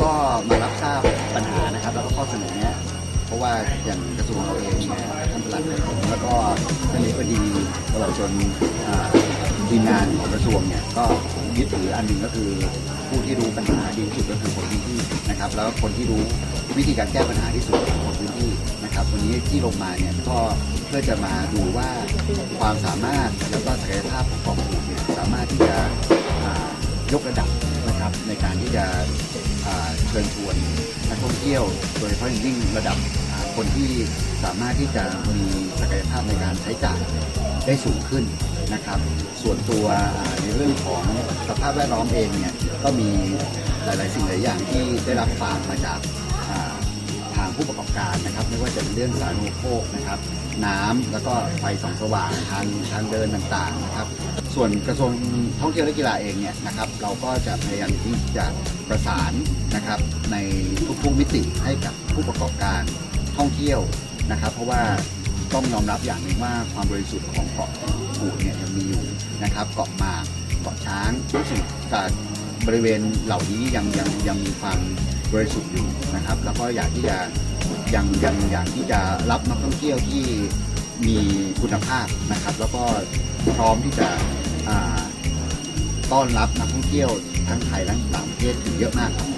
ก็มารับทราบปัญหานะครับแล้วก็ข้อเสนอเนี้ยเพราะว่าอย่างกระทรวงเราเองเนี่ท่านประหลัดผมแล้วก็ท่านนี้ก็ดีตลอดจนทีมงานของกระทรวงเนี่ยก็ยึดถืออันหนึ่งก็คือผู้ที่รู้ปัญหาดีที่สุดก็คือคนพื้นที่นะครับ แล้วคนที่รู้วิธีการแก้ปัญหาที่สุดขอคนพื้นที่นะครับวันนี้ที่ลงมาเนี่ยก็เพื่อจะมาดูว่าความสามารถแล้วก็ศักยภาพของกองทุนเนี่สามารถที่จะยกระดับนะครับในการที่จะ เชิญชวนนักท่องเที่ยว โดยเฉพาะอย่างยิ่งระดับคนที่สามารถที่จะมีศักยภาพในการใช้จ่ายได้สูงขึ้นนะครับ ส่วนตัวในเรื่องของสภาพแวดล้อมเองเนี่ยก็มีหลาย ๆ สิ่งหลายอย่างที่ได้รับฝากมาจาก ผู้ประกอบการนะครับ ไม่ว่าจะเป็นเรื่องสาธารณูปโภคนะครับ น้ำแล้วก็ไฟส่องสว่างทางทางเดินต่างๆนะครับ ส่วนกระทรวงท่องเที่ยวและกีฬาเองเนี่ยนะครับ เราก็จะพยายามที่จะประสานนะครับในทุกๆมิติให้กับผู้ประกอบการท่องเที่ยวนะครับ เพราะว่าต้องยอมรับอย่างหนึ่งว่าความบริสุทธิ์ของเกาะกูดเนี่ยยังมีอยู่นะครับเกาะหมากเกาะช้างรู้สึกจากบริเวณเหล่านี้ยังยังยังมีความ บริสุทธิ์อยู่นะครับ แล้วก็อยากที่จะยังยังอยากที่จะรับนักท่องเที่ยวที่มีคุณภาพนะครับ แล้วก็พร้อมที่จะต้อนรับนักท่องเที่ยวทั้งไทยและต่างประเทศอยู่เยอะมากครับ